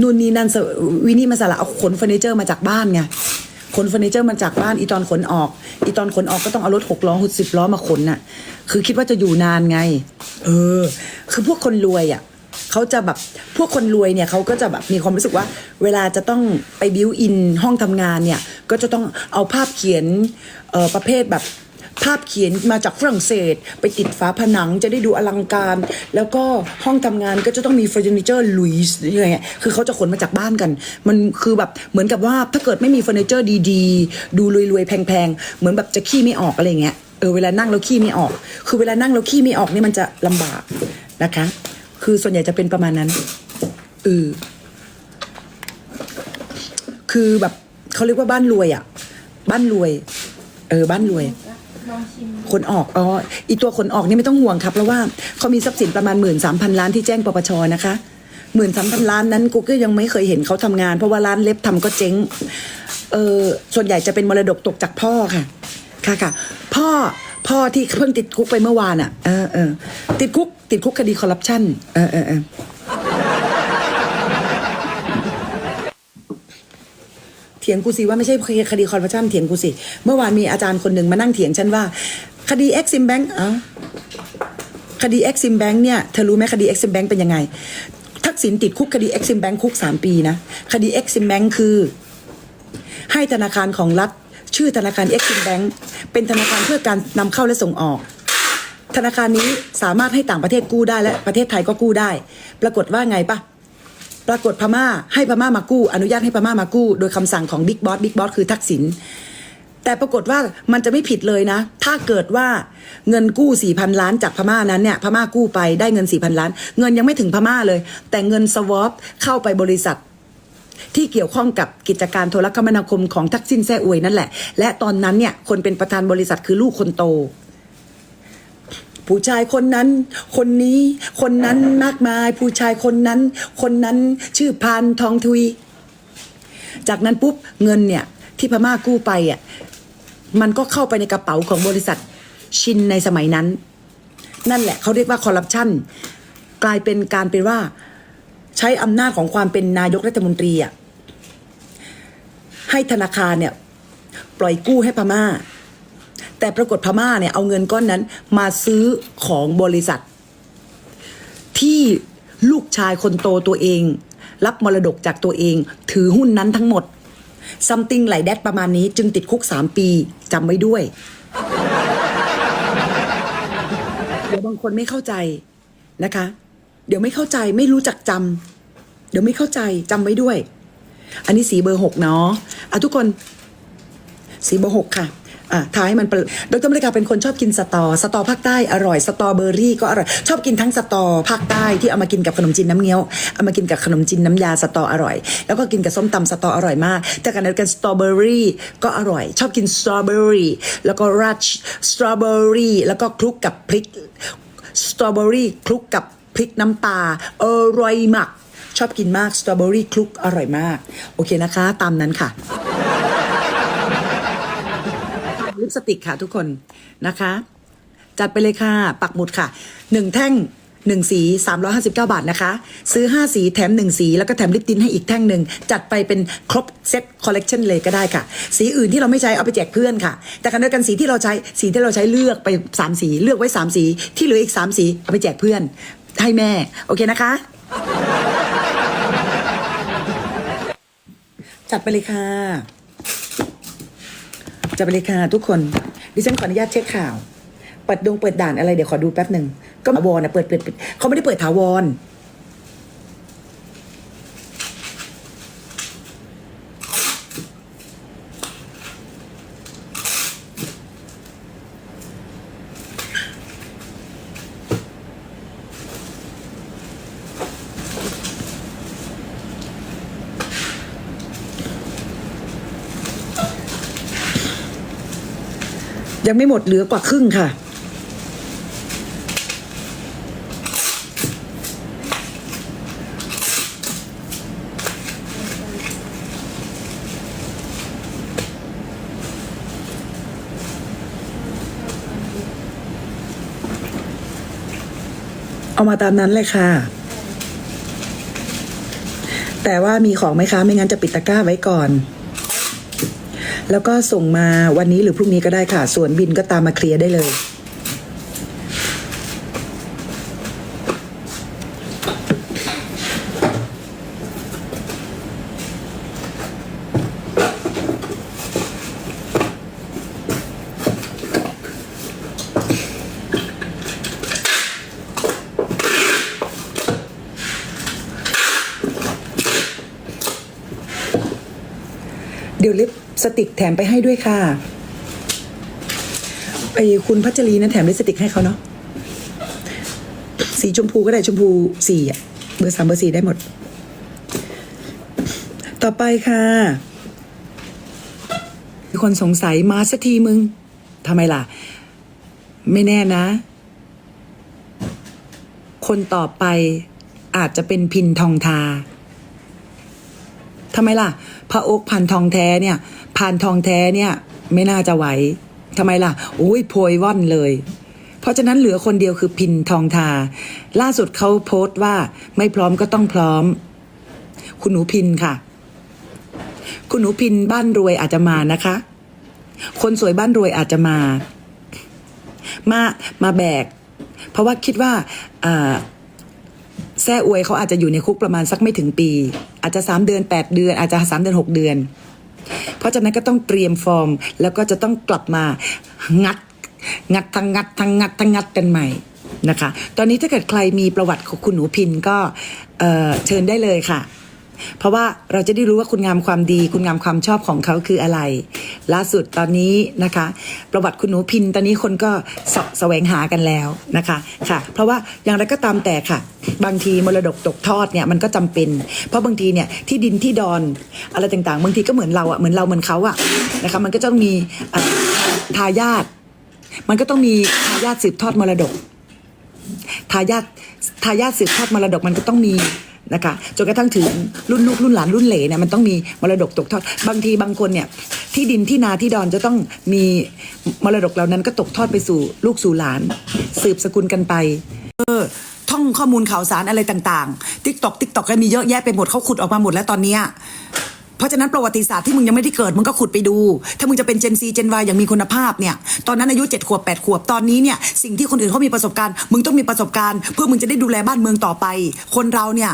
นู่นนี่นั่นวินี่มาสละเอาขนเฟอร์นิเจอร์มาจากบ้านไงขนเฟอร์นิเจอร์มาจากบ้านอีตอนขนออก อีตอนขนออกก็ต้องเอารถหกล้อหุดสิบล้อมาขนน่ะ คือคิดว่าจะอยู่นานไง เออ คือพวกคนรวยอะเขาจะแบบพวกคนรวยเนี่ยเขาก็จะแบบมีความรู้สึกว่า เวลาจะต้องไปบิวอินห้องทำงานเนี่ย ก็จะต้องเอาภาพเขียนเอ่อประเภทแบบ ภาพเขียนมาจากฝรั่งเศส ไปติดฝาผนังจะได้ดูอลังการ แล้วก็ห้องทำงานก็จะต้องมีเฟอร์นิเจอร์ลุยส์อะไรเงี้ยคือเขาจะขนมาจากบ้านกัน มันคือแบบเหมือนกับว่าถ้าเกิดไม่มีเฟอร์นิเจอร์ดีๆ ดูรวยๆ แพงๆ เหมือนแบบจะขี้ไม่ออกอะไรเงี้ยเออเวลานั่งแล้วขี้ไม่ออก คือเวลานั่งแล้วขี้ไม่ออกนี่มันจะลำบากนะคะ คือส่วนใหญ่จะเป็นประมาณนั้นเออคือแบบเขาเรียกว่าบ้านรวยอะ บ้านรวย เออ บ้านรวย ลองชิมขนออกอ๋ออีตัวขนออกนี่ไม่ต้องห่วงครับ เพราะว่าเขามีทรัพย์สินประมาณหมื่นสามพันล้านที่แจ้งปปชนะคะหมื่นสามพันล้านนั้นกูก็ยังไม่เคยเห็นเขาทำงาน เพราะว่าร้านเล็บทำก็เจ๊งเออส่วนใหญ่จะเป็นมรดกตกจากพ่อค่ะ ค่ะค่ะ พ่อพ่อที่เพิ่งติดคุกไปเมื่อวานอะเออเออติดคุกติดคุกคดีคอร์รัปชันเออเออเออ ถียงกูสิว่าไม่ใช่คดีคอร์รัปชันเถียงกูสิ เมื่อวานมีอาจารย์คนหนึ่งมานั่งเถียงฉันว่า คดีเอ็กซิมแบงค์เอ้าคดีเอ็กซิมแบงค์เนี่ยเธอรู้ไหมคดีเอ็กซิมแบงค์เป็นยังไง ทักษิณติดคุกคดีเอ็กซิมแบงค์คุกสามปีนะ คดีเอ็กซิมแบงค์คือ ให้ธนาคารของรัฐ ชื่อธนาคารเอ็กซิมแบงค์เป็นธนาคารเพื่อการนำเข้าและส่งออกธนาคารนี้สามารถให้ต่างประเทศกู้ได้และประเทศไทยก็กู้ได้ ปรากฏว่าไงปะ ปรากฏพม่าให้พม่ามากู้ อนุญาตให้พม่ามากู้ โดยคำสั่งของบิ๊กบอสบิ๊กบอสคือทักษิณแต่ปรากฏว่ามันจะไม่ผิดเลยนะ ถ้าเกิดว่าเงินกู้สี่พันล้านจากพม่านั้นเนี่ยพม่ากู้ไปได้เงินสี่พันล้าน เงินยังไม่ถึงพม่าเลย แต่เงินสวอปเข้าไปบริษัทที่เกี่ยวข้องกับกิจการโทรคมนาคมของทักษิณแซ่อวยนั่นแหละ และตอนนั้นเนี่ยคนเป็นประธานบริษัทคือลูกคนโต ผู้ชายคนนั้น คนนี้ คนนั้นมากมาย ผู้ชายคนนั้น คนนั้นชื่อพานทองทุย จากนั้นปุ๊บเงินเนี่ยที่พม่ากู้ไปอะมันก็เข้าไปในกระเป๋าของบริษัทชินในสมัยนั้น นั่นแหละเขาเรียกว่าคอร์รัปชันกลายเป็นการเป็นว่าใช้อำนาจของความเป็นนายกรัฐมนตรีอะให้ธนาคารเนี่ย ปล่อยกู้ให้พม่า แต่ปรากฏพม่าเนี่ยเอาเงินก้อนนั้นมาซื้อของบริษัท ที่ลูกชายคนโตตัวเอง รับมรดกจากตัวเอง ถือหุ้นนั้นทั้งหมด something ไหลแดดประมาณนี้จึงติดคุกสามปีจำไว้ด้วยเดี๋ยวบางคนไม่เข้าใจนะคะ เดี๋ยวไม่เข้าใจไม่รู้จักจำเดี๋ยวไม่เข้าใจจำไว้ด้วย อันนี้สีเบอร์หกเนาะอะทุกคน สีเบอร์หกค่ะ อะทายให้มันดรมริกาเป็นคนชอบกินสตอ สตอภาคใต้อร่อย สตอเบอร์รี่ก็อร่อย ชอบกินทั้งสตอภาคใต้ที่เอามากินกับขนมจีนน้ำเงี้ยว เอามากินกับขนมจีนน้ำยาสตออร่อย แล้วก็กินกับส้มตำสตออร่อยมากแต่กันเดียวกันสตรอเบอร์รี่ก็อร่อย ชอบกินสตรอเบอร์รี่แล้วก็ราดสตรอเบอร์รี่แล้วก็คลุกกับพริกสตรอเบอรี่คลุกกับพริกน้ำปลาอร่อยมาก ชอบกินมากสตรอเบอรี่คลุกอร่อยมาก โอเคนะคะ ตามนั้นค่ะ ลิปสติกค่ะทุกคนนะคะ จัดไปเลยค่ะ ปักหมุดค่ะหนึ่งแท่งหนึ่งสี 359 บาทนะคะ ซื้อ 5 สีแถม 1 สี แล้วก็แถมลิปตินให้อีกแท่งหนึ่ง จัดไปเป็นครบเซ็ตคอลเลกชันเลยก็ได้ค่ะ สีอื่นที่เราไม่ใช้เอาไปแจกเพื่อนค่ะ แต่กันด้วยกันสีที่เราใช้สีที่เราใช้เลือกไป 3 สีเลือกไว้ 3 สี ที่เหลืออีก 3 สี เอาไปแจกเพื่อน ให้แม่ โอเคนะคะ จัดไปเลยค่ะ จะไปเลยค่ะทุกคน ดิฉันขออนุญาตเช็คข่าว เปิดดงเปิดด่านอะไรเดี๋ยวขอดูแป๊บหนึ่งก็ถาวรนะเปิดเปิดเขาไม่ได้เปิดถาวร ยังไม่หมดเหลือกว่าครึ่งค่ะ เอามาตามนั้นเลยค่ะแต่ว่ามีของไหมคะ ไม่งั้นจะปิดตะกร้าไว้ก่อน แล้วก็ส่งมาวันนี้หรือพรุ่งนี้ก็ได้ค่ะ ส่วนบินก็ตามมาเคลียร์ได้เลย เดี๋ยวลิป สติกแถมไปให้ด้วยค่ะไอ้คุณพัชรีนะแถมลิปสติกให้เขาเนาะสีชมพูก็ได้ชมพูสี่อะเบอร์สามเบอร์สี่ได้หมด ต่อไปค่ะมีคนสงสัยมาสักทีมึงทำไมล่ะ ไม่แน่นะ คนต่อไปอาจจะเป็นพินทองทา ทำไมล่ะ พระอกพันทองแท้เนี่ยพันทองแท้เนี่ยไม่น่าจะไหวทำไมล่ะโอ้ยโพยว่อนเลย เพราะฉะนั้นเหลือคนเดียวคือพินทองทา ล่าสุดเขาโพสต์ว่าไม่พร้อมก็ต้องพร้อม คุณหนูพินค่ะ คุณหนูพินบ้านรวยอาจจะมานะคะ คนสวยบ้านรวยอาจจะมา มามาแบก เพราะว่าคิดว่าอ่าแซ่อวยเขาอาจจะอยู่ในคุกประมาณสักไม่ถึงปี อาจจะสามเดือนแปดเดือน อาจจะสามเดือนหกเดือน เพราะฉะนั้นก็ต้องเตรียมฟอร์ม แล้วก็จะต้องกลับมางัด งัดทั้งงัดทั้งงัดทั้งงัดกันใหม่นะคะ ตอนนี้ถ้าเกิดใครมีประวัติของคุณหนูพินก็เเชิญได้เลยค่ะ เพราะว่าเราจะได้รู้ว่าคุณงามความดี คุณงามความชอบของเขาคืออะไร ล่าสุดตอนนี้นะคะ ประวัติคุณหนูพินตอนนี้คนก็สแสวงหากันแล้วนะคะค่ะ เพราะว่าอย่างไรก็ตามแต่ค่ะ บางทีมรดกตกทอดเนี่ยมันก็จำเป็น เพราะบางทีเนี่ยที่ดินที่ดอนอะไรต่างๆ บางทีก็เหมือนเราอะเหมือนเราเหมือนเขาอะนะคะมันก็ต้องมีทายาทมันก็ต้องมีทายาทสืบทอดมรดกทายาททายาทสืบทอดมรดกมันก็ต้องมี นะคะจนกระทั่งถึงรุ่นลูกรุ่นหลานรุ่นเหลเนี่ยมันต้องมีมรดกตกทอด บางทีบางคนเนี่ยที่ดินที่นาที่ดอนจะต้องมีมรดกเหล่านั้นก็ตกทอดไปสู่ลูกสู่หลาน สืบสกุลกันไป เออ ท่องข้อมูลข่าวสารอะไรต่างๆทิกตอกทิกตอกก็มีเยอะแยะไปหมดเขาขุดออกมาหมดแล้วตอนเนี้ย เพราะฉะนั้นประวัติศาสตร์ที่มึงยังไม่ได้เกิดมึงก็ขุดไปดู ถ้ามึงจะเป็นเจนซีเจนวายอย่างมีคุณภาพเนี่ยตอนนั้นอายุ7ขวบ8ขวบตอนนี้เนี่ยสิ่งที่คนอื่นเขามีประสบการณ์ มึงต้องมีประสบการณ์ เพื่อมึงจะได้ดูแลบ้านเมืองต่อไป คนเราเนี่ย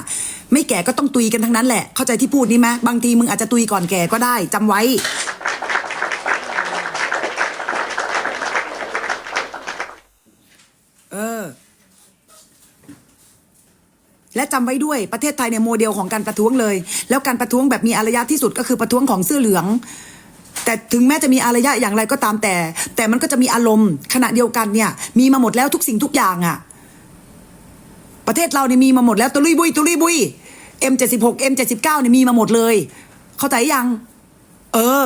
ไม่แก่ก็ต้องตุยกันทั้งนั้นแหละเข้าใจที่พูดนี่ไหมบางทีมึงอาจจะตุยก่อนแก่ก็ได้จำไว้ เออ และจำไว้ด้วยประเทศไทยเนี่ยโมเดลของการประท้วงเลย แล้วการประท้วงแบบมีอารยะที่สุดก็คือประท้วงของเสื้อเหลือง แต่ถึงแม้จะมีอารยะอย่างไรก็ตามแต่ แต่มันก็จะมีอารมณ์ ขณะเดียวกันเนี่ย มีมาหมดแล้วทุกสิ่งทุกอย่างอะประเทศเราเนี่ยมีมาหมดแล้วตุลุยบุยตุลุยบุย M76 M79 เนี่ยมีมาหมดเลย เข้าใจยัง เออ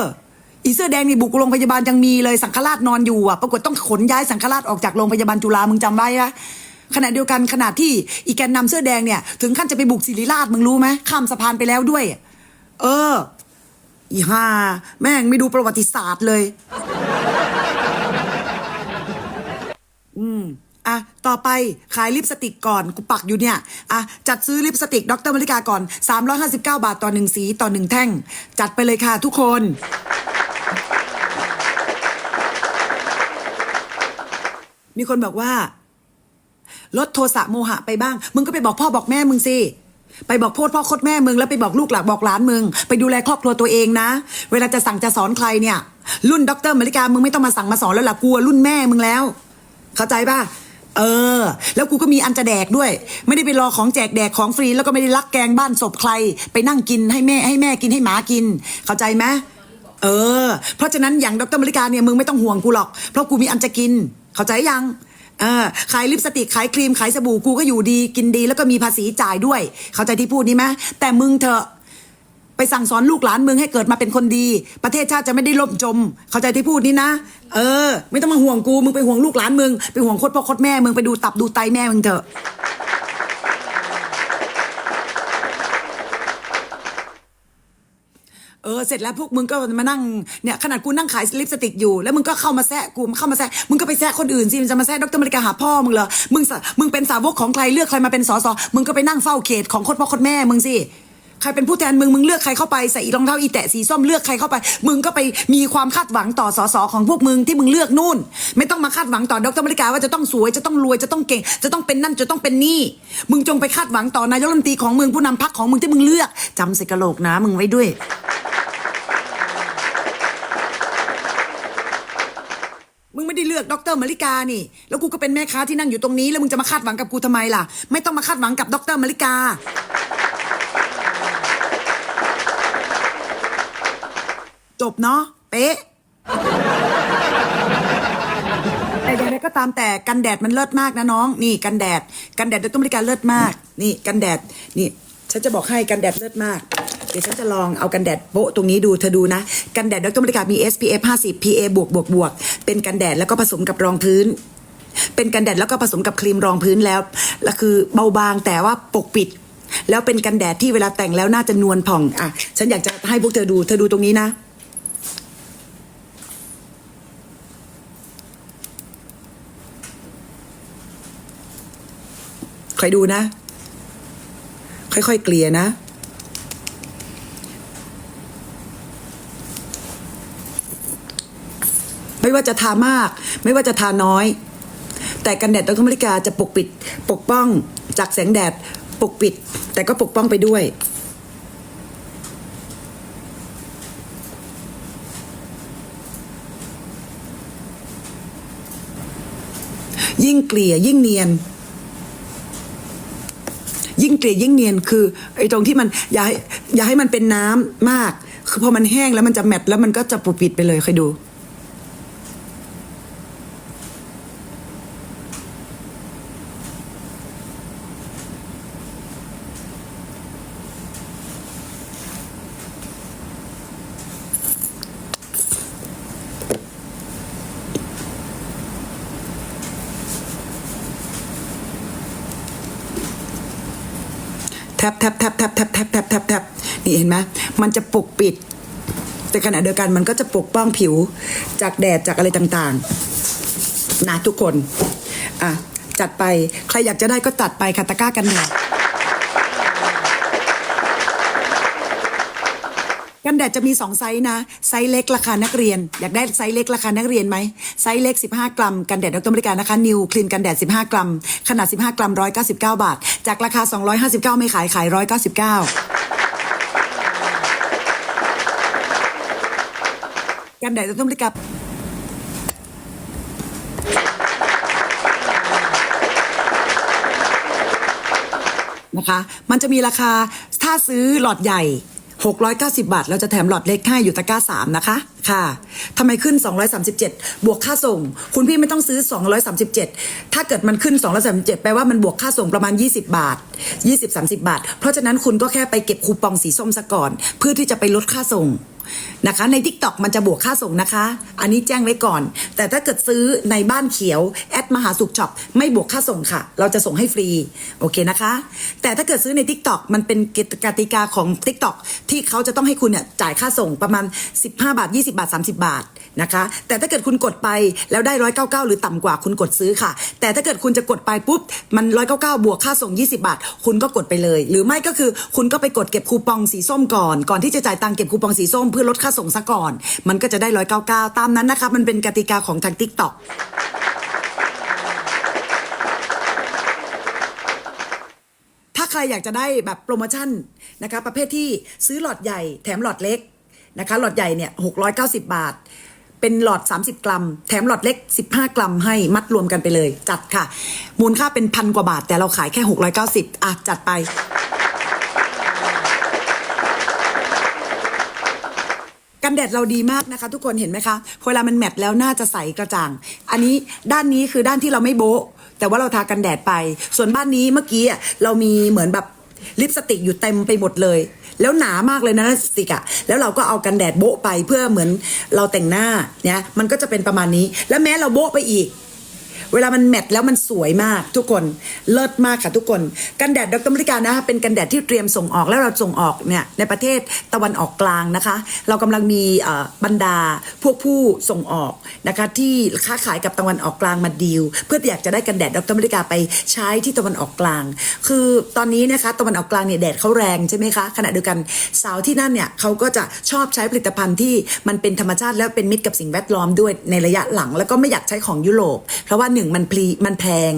อีเสื้อแดงนี่บุกโรงพยาบาลยังมีเลยสังฆราชนอนอยู่อะปรากฏต้องขนย้ายสังฆราชออกจากโรงพยาบาลจุฬามึงจำไว้นะ ขณะเดียวกันขนาดที่อีแกนนำเสื้อแดงเนี่ยถึงขั้นจะไปบุกศิริราชมึงรู้ไหมข้ามสะพานไปแล้วด้วย เออ อีห่าแม่งไม่ดูประวัติศาสตร์เลย อืมอะ ต่อไปขายลิปสติกก่อน กูปักอยู่เนี่ย อะ จัดซื้อลิปสติกดรมริกาก่อน 359 บาทต่อหนึ่งสีต่อหนึ่งแท่ง จัดไปเลยค่ะทุกคน มีคนบอกว่า ลดโทสะโมหะไปบ้าง มึงก็ไปบอกพ่อบอกแม่มึงสิ ไปบอกโพดพ่อโคดแม่มึงแล้วไปบอกลูกหลานบอกหลานมึง ไปดูแลครอบครัวตัวเองนะ เวลาจะสั่งจะสอนใครเนี่ย รุ่นด็อกเตอร์มริกามึงไม่ต้องมาสั่งมาสอนแล้วล่ะกลัวรุ่นแม่มึงแล้ว เข้าใจป่ะเออ แล้วกูก็มีอันจะแดกด้วย ไม่ได้ไปรอของแจกแดกของฟรี แล้วก็ไม่ได้ลักแกงบ้านศพใคร ไปนั่งกินให้แม่ให้แม่กินให้หมากิน เข้าใจไหมเออ เพราะฉะนั้นอย่างดรมริกาเนี่ยมึงไม่ต้องห่วงกูหรอก เพราะกูมีอันจะกิน เข้าใจยัง เออขายลิปสติกขายครีมขายสบู่กูก็อยู่ดีกินดี แล้วก็มีภาษีจ่ายด้วย เข้าใจที่พูดนี้ไหมแต่มึงเถอะไปสั่งสอนลูกหลานมึงให้เกิดมาเป็นคนดี ประเทศชาติจะไม่ได้ล่มจม เข้าใจที่พูดนี้นะ เออ ไม่ต้องมาห่วงกูมึงไปห่วงลูกหลานมึงไปห่วงโคตรพ่อโคตรแม่มึงไปดูตับดูไตแม่มึงเถอะ เออเสร็จแล้วพวกมึงก็มานั่งเนี่ยขนาดกูนั่งขายลิปสติกอยู่ แล้วมึงก็เข้ามาแซะกูเข้ามาแซะมึงก็ไปแซะคนอื่นสิมันจะมาแซะดรมริกาหาพ่อมึงเหรอมึงสะมึงเป็นสาวกของใครเลือกใครมาเป็นสสมึงก็ไปนั่งเฝ้าเขตของโคตรพ่อโคตรแม่มึงสิ ใครเป็นผู้แทนมึงมึงเลือกใครเข้าไปใส่รองเท้าอีแตะสีส้มเลือกใครเข้าไป มึงก็ไปมีความคาดหวังต่อสสของพวกมึงที่มึงเลือกนู่น ไม่ต้องมาคาดหวังต่อดรมริกาว่าจะต้องสวยจะต้องรวยจะต้องเก่ง จะต้องเป็นนั่นจะต้องเป็นนี่ มึงจงไปคาดหวังต่อนายกรัฐมนตรีของมึงผู้นำพรรคของมึงที่มึงเลือกจำใส่กระโหลกนะมึงไว้ด้วยมึงไม่ได้เลือกดรมาริกานี่ แล้วกูก็เป็นแม่ค้าที่นั่งอยู่ตรงนี้ แล้วมึงจะมาคาดหวังกับกูทำไมล่ะ ไม่ต้องมาคาดหวังกับดรมาริกา จบเนาะเป๊ะแต่อย่างไรก็ตามแต่กันแดดมันเลิศมากนะน้อง นี่กันแดดกันแดดดรมาริการเลิศมาก นี่กันแดดนี่ฉันจะบอกให้กันแดดเลิศมาก เดี๋ยวฉันจะลองเอากันแดดโปะตรงนี้ดูเธอดูนะ กันแดดดรมาริการมี SPF 50 PA บวกบวกบวกเป็นกันแดดแล้วก็ผสมกับรองพื้น เป็นกันแดดแล้วก็ผสมกับครีมรองพื้นแล้วแล้วคือเบาบางแต่ว่าปกปิด แล้วเป็นกันแดดที่เวลาแต่งแล้วน่าจะนวลผ่องอะฉันอยากจะให้พวกเธอดูเธอดูตรงนี้นะ คอยดูนะ ค่อยๆเกลี่ยนะ ไม่ว่าจะทามาก ไม่ว่าจะทาน้อย แต่กันแดดดรอเมริกาจะปกปิด ปกป้องจากแสงแดดปกปิด แต่ก็ปกป้องไปด้วยยิ่งเกลี่ยยิ่งเนียน ยิ่งเกลี่ยยิ่งเนียนคือไอ้ตรงที่มันอย่าให้อย่าให้มันเป็นน้ำมาก คือพอมันแห้งแล้วมันจะแมตแล้วมันก็จะปกปิดไปเลยคอยดู นไหมมันจะปกปิด แต่ขณะเดียวกันมันก็จะปกป้องผิวจากแดดจากอะไรต่างๆนะทุกคน อะ จัดไปใครอยากจะได้ก็ตัดไปคาตะกร้ากันแดดกันแดดจะมี 2 ไซส์นะ ไซส์เล็กราคานักเรียน อยากได้ไซส์เล็กราคานักเรียนไหมไซส์เล็ก 15 กรัม กันแดดดรบริการนะคะนิวคลีนกันแดด 15 กรัม ขนาด 15 กรัม 199 บาท จากราคา 259 ไม่ขายขาย 199 กันแดดต้องบริการนะคะ มันจะมีราคาถ้าซื้อหลอดใหญ่ 690 บาท เราจะแถมหลอดเล็กให้อยู่ตะกร้า 3 นะคะ ค่ะทำไมขึ้น 237 บวกค่าส่ง คุณพี่ไม่ต้องซื้อ 237 ถ้าเกิดมันขึ้น 237 แปลว่ามันบวกค่าส่งประมาณ 20 บาท 20-30 บาท เพราะฉะนั้นคุณก็แค่ไปเก็บคูปองสีส้มซะก่อน เพื่อที่จะไปลดค่าส่ง นะคะ ใน t ิ k t o k มันจะบวกค่าส่งนะคะ อันนี้แจ้งไว้ก่อน แต่ถ้าเกิดซื้อในบ้านเขียว แอดมหาสุขช็อปไม่บวกค่าส่งค่ะ เราจะส่งให้ฟรี โอเคนะคะ แต่ถ้าเกิดซื้อใน t ิ k t o k มันเป็นกติกาของ t ิ k t o k ที่เขาจะต้องให้คุณเนี่ยจ่ายค่าส่งประมาณ 15 บาท 20 บาท 30 บาท นะคะ แต่ถ้าเกิดคุณกดไปแล้วได้199หรือต่ำกว่าคุณกดซื้อค่ะ แต่ถ้าเกิดคุณจะกดไปปุ๊บมัน199บวกค่าส่ง 20 บาท คุณก็กดไปเลย หรือไม่ก็คือคุณก็ไปกดเก็บคูปองสีส้มก่อน ก่อนที่จะจ่ายตังค์เก็บคูปองสีส้มเพื่อลดค่าส่งซะก่อน มันก็จะได้199ตามนั้นนะคะมันเป็นกติกาของทาง Tik t o k ถ้าใครอยากจะได้แบบโปรโมชั่นนะคะ ประเภทที่ซื้อหลอดใหญ่แถมหลอดเล็กนะคะ หลอดใหญ่เนี่ย690บาท เป็นหลอด 30 กรัม แถมหลอดเล็ก 15 กรัมให้มัดรวมกันไปเลย จัดค่ะ มูลค่าเป็นพันกว่าบาท แต่เราขายแค่ 690 อะ จัดไป กันแดดเราดีมากนะคะ ทุกคนเห็นไหมคะเวลามันแมตแล้วน่าจะใสกระจ่าง อันนี้ด้านนี้คือด้านที่เราไม่โบ๊ะแต่ว่าเราทากันแดดไป ส่วนบ้านนี้เมื่อกี้เรามีเหมือนแบบลิปสติกอยู่เต็มไปหมดเลย แล้วหนามากเลยนะสติกอะแล้วเราก็เอากันแดดโบ๊ะไปเพื่อเหมือนเราแต่งหน้าเนี่ยมันก็จะเป็นประมาณนี้ แล้วแม้เราโบ๊ะไปอีก เวลามันแมทแล้วมันสวยมากทุกคนเลิศมากค่ะทุกคน กันแดดดรมริกานะคะเป็นกันแดดที่เตรียมส่งออกแล้วเราส่งออกเนี่ยในประเทศตะวันออกกลางนะคะ เรากำลังมีบรรดาพวกผู้ส่งออกนะคะที่ค้าขายกับตะวันออกกลางมาดีล เพื่ออยากจะได้กันแดดดรมริกาไปใช้ที่ตะวันออกกลาง คือตอนนี้นะคะตะวันออกกลางเนี่ยแดดเขาแรงใช่ไหมคะขณะเดียวกันสาวที่นั่นเนี่ยเขาก็จะชอบใช้ผลิตภัณฑ์ที่มันเป็นธรรมชาติแล้วเป็นมิตรกับสิ่งแวดล้อมด้วยในระยะหลัง แล้วก็ไม่อยากใช้ของยุโรปเพราะว่าหนึ่งมันพลีมันแพง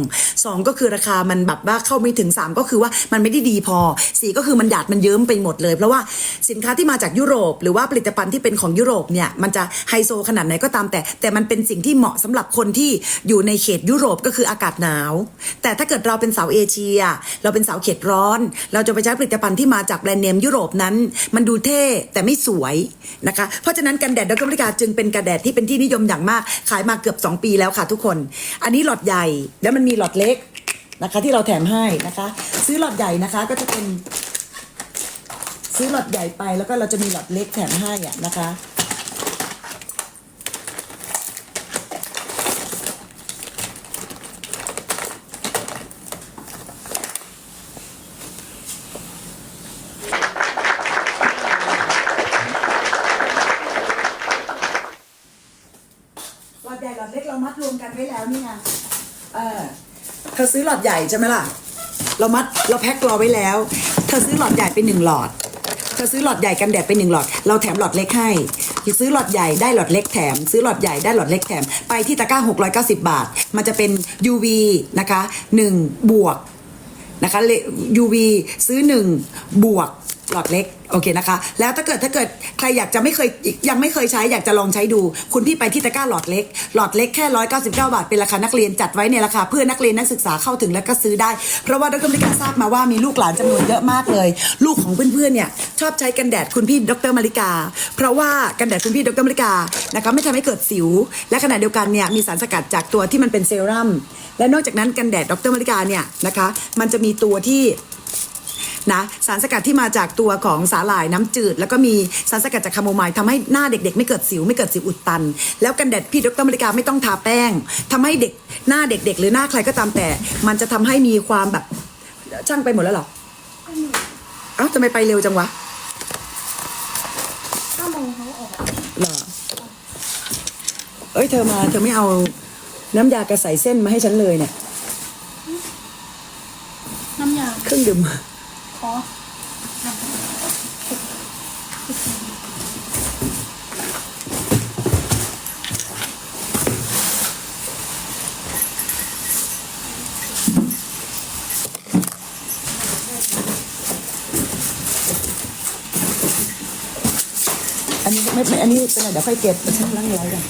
สองก็คือราคามันแบบว่าเข้าไม่ถึงสามก็คือว่ามันไม่ได้ดีพอสี่ก็คือมันหยาดมันเยิ้มไปหมดเลย เพราะว่าสินค้าที่มาจากยุโรป หรือว่าผลิตภัณฑ์ที่เป็นของยุโรปเนี่ยมันจะไฮโซขนาดไหนก็ตามแต่ แต่มันเป็นสิ่งที่เหมาะสำหรับคนที่อยู่ในเขตยุโรปก็คืออากาศหนาว แต่ถ้าเกิดเราเป็นสาวเอเชีย เราเป็นสาวเขตร้อน เราจะไปใช้ผลิตภัณฑ์ที่มาจากแบรนด์เนมยุโรปนั้น มันดูเท่แต่ไม่สวยนะคะเพราะฉะนั้นกันแดดดรมริกาจึงเป็นกันแดดที่เป็นที่นิยมอย่างมากขายมาเกือบ 2 ปีแล้วค่ะทุกคนอันันี้หลอดใหญ่แล้วมันมีหลอดเล็กนะคะ ที่เราแถมให้นะคะ ซื้อหลอดใหญ่นะคะก็จะเป็น ซื้อหลอดใหญ่ไปแล้วก็เราจะมีหลอดเล็กแถมให้อะนะคะ หลอดใหญ่หลอดเล็กเรามัดรวมกันไว้แล้วนี่ไงเออเธอ ซื้อหลอดใหญ่ใช่ไหมล่ะ เรามัดเราแพ็ครอไว้แล้ว เธอซื้อหลอดใหญ่ไปหนึ่งหลอด เธอซื้อหลอดใหญ่กันแดดไปหนึ่งหลอด เราแถมหลอดเล็กให้ซื้อหลอดใหญ่ได้หลอดเล็กแถม ซื้อหลอดใหญ่ได้หลอดเล็กแถม ไปที่ตะกร้า690 บาท มันจะเป็น UV นะคะ1บวกนะคะ UV ซื้อ 1 บวก หลอดเล็กโอเคนะคะ แล้วถ้าเกิดถ้าเกิดใครอยากจะไม่เคยยังไม่เคยใช้อยากจะลองใช้ดู คุณพี่ไปที่ตะกร้าหลอดเล็ก หลอดเล็กแค่ 199 บาทเป็นราคานักเรียนจัดไว้ในราคาเพื่อนักเรียนนักศึกษาเข้าถึงแล้วก็ซื้อได้ เพราะว่าดรมริกาทราบมาว่ามีลูกหลานจำนวนเยอะมากเลย ลูกของเพื่อนๆเนี่ยชอบใช้กันแดดคุณพี่ดรมาริกา เพราะว่ากันแดดคุณพี่ดรมาริกานะคะไม่ทำให้เกิดสิว และขณะเดียวกันเนี่ยมีสารสกัดจากตัวที่มันเป็นเซรั่มและนอกจากนั้นกันแดดดรมาริกาเนี่ยนะคะมันจะมีตัวที่ นะสารสกัดที่มาจากตัวของสาหร่ายน้ำจืด แล้วก็มีสารสกัดจากคาโมไมล์ทำให้หน้าเด็กๆ ไม่เกิดสิวไม่เกิดสิวอุดตัน แล้วกันแดดพี่ดรอเมริกาไม่ต้องทาแป้งทำให้เด็กหน้าเด็กๆ หรือหน้าใครก็ตามแต่ มันจะทำให้มีความแบบช่างไปหมดแล้วเหรอเอ้าทำไมไปเร็วจังวะห้าโมงเขาออกเหรอเอ้ยเธอมาเธอไม่เอาน้ำยากระใสเส้นมาให้ฉันเลยเนี่ย น้ำยา เครื่องดื่ม ขออันนี้ไม่ไม่อันนี้เป็นอะไรเดี๋ยวค่อยเก็บฉันล้างไว้กัน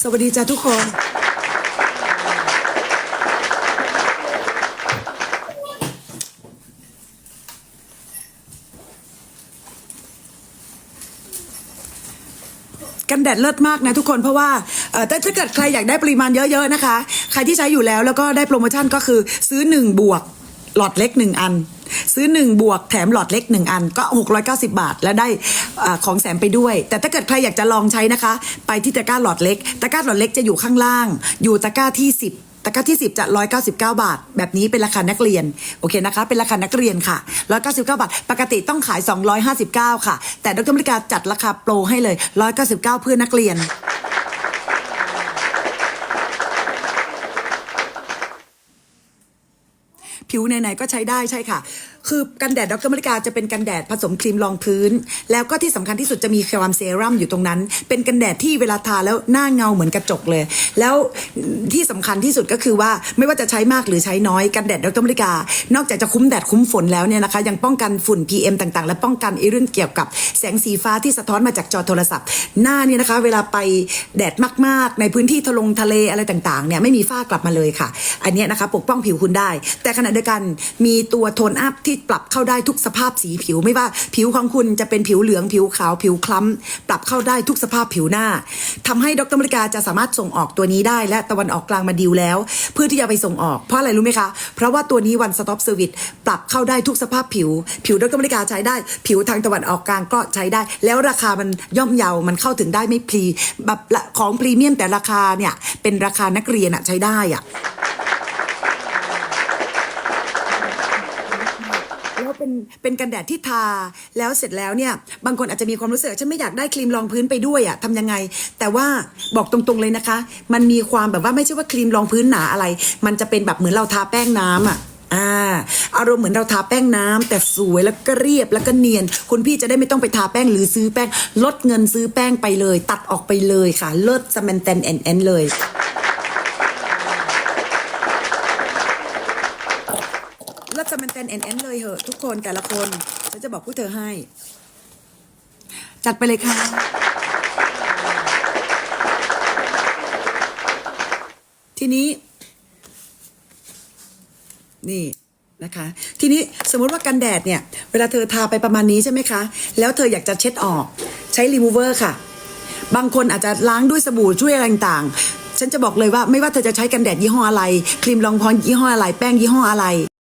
สวัสดีจ้าทุกคน ดดเลิศมากนะทุกคนเพราะว่าแต่ถ้าเกิดใครอยากได้ปริมาณเยอะๆนะคะ ใครที่ใช้อยู่แล้วแล้วก็ได้โปรโมชั่นก็คือซื้อ 1 บวกหลอดเล็ก 1 อัน ซื้อ 1 บวกแถมหลอดเล็ก 1 อันก็ 690 บาท และได้อของแถมไปด้วย แต่ถ้าเกิดใครอยากจะลองใช้นะคะ ไปที่ตะกร้าหลอดเล็ก ตะกร้าหลอดเล็กจะอยู่ข้างล่าง อยู่ตะกร้าที่ 10 ตะกร้าที่ 10 จะ 199 บาท แบบนี้เป็นราคานักเรียน โอเคนะคะ เป็นราคานักเรียนค่ะ 199 บาท ปกติต้องขาย 259 ค่ะ แต่ดรมริกาจัดราคาโปรให้เลย 199 เพื่อนักเรียน ผิวไหนๆก็ใช้ได้ใช่ค่ะคือกันแดดดรมริกาจะเป็นกันแดดผสมครีมรองพื้น แล้วก็ที่สำคัญที่สุดจะมีความเซรั่มอยู่ตรงนั้น เป็นกันแดดที่เวลาทาแล้วหน้าเงาเหมือนกระจกเลย แล้วที่สำคัญที่สุดก็คือว่าไม่ว่าจะใช้มากหรือใช้น้อยกันแดดดรมริกา นอกจากจะคุ้มแดดคุ้มฝนแล้วเนี่ยนะคะยังป้องกันฝุ่น PM ต่างๆ และป้องกันไอ้เรื่องเกี่ยวกับแสงสีฟ้าที่สะท้อนมาจากจอโทรศัพท์ หน้าเนี่ยนะคะ เวลาไปแดดมากๆ ในพื้นที่ทะลงทะเลอะไรต่างๆเนี่ยไม่มีฝ้ากลับมาเลยค่ะ อันนี้นะคะปกป้องผิวคุณได้ แต่ขณะเดียวกันมีตัวโทนอัพที่ปรับเข้าได้ทุกสภาพสีผิวไม่ว่า ผิวของคุณจะเป็นผิวเหลืองผิวขาวผิวคล้ำ ปรับเข้าได้ทุกสภาพผิวหน้าทำให้ดรมริกาจะสามารถส่งออกตัวนี้ได้ และตะวันออกกลางมาดีลแล้ว เพื่อที่จะไปส่งออกเพราะอะไรรู้ไหมคะ เพราะว่าตัวนี้วันสต็อปเซอร์วิสปรับเข้าได้ทุกสภาพผิว ผิวดรมริกาใช้ได้ ผิวทางตะวันออกกลางก็ใช้ได้ แล้วราคามันย่อมเยามันเข้าถึงได้ไม่พรีแบบของพรีเมียมแต่ราคาเนี่ยเป็นราคานักเรียนอะใช้ได้อะ แล้ว เป็นเป็นกันแดดที่ทา แล้วเสร็จแล้วเนี่ย บางคนอาจจะมีความรู้สึกฉันไม่อยากได้ครีมรองพื้นไปด้วยอะทำยังไง แต่ว่าบอกตรงๆเลยนะคะ มันมีความแบบว่าไม่ใช่ว่าครีมรองพื้นหนาอะไร มันจะเป็นแบบเหมือนเราทาแป้งน้ำอะอ่าอารมณ์เหมือนเราทาแป้งน้ำแต่สวยแล้วก็เรียบแล้วก็เนียน คุณพี่จะได้ไม่ต้องไปทาแป้งหรือซื้อแป้ง ลดเงินซื้อแป้งไปเลย ตัดออกไปเลยค่ะ เลิศสแมนแตนแอนแอนเลย แล้วจะมันเป็นแอนแอนเลยเหอะทุกคนแต่ละคนฉันจะบอกผู้เธอให้ จัดไปเลยค่ะ ทีนี้ นี่นะคะ ทีนี้สมมติว่ากันแดดเนี่ย เวลาเธอทาไปประมาณนี้ใช่ไหมคะ แล้วเธออยากจะเช็ดออกใช้รีมูเวอร์ค่ะ บางคนอาจจะล้างด้วยสบู่ช่วยอะไรต่างฉันจะบอกเลยว่าไม่ว่าเธอจะใช้กันแดดยี่ห้ออะไร ครีมรองพื้นยี่ห้ออะไร แป้งยี่ห้ออะไร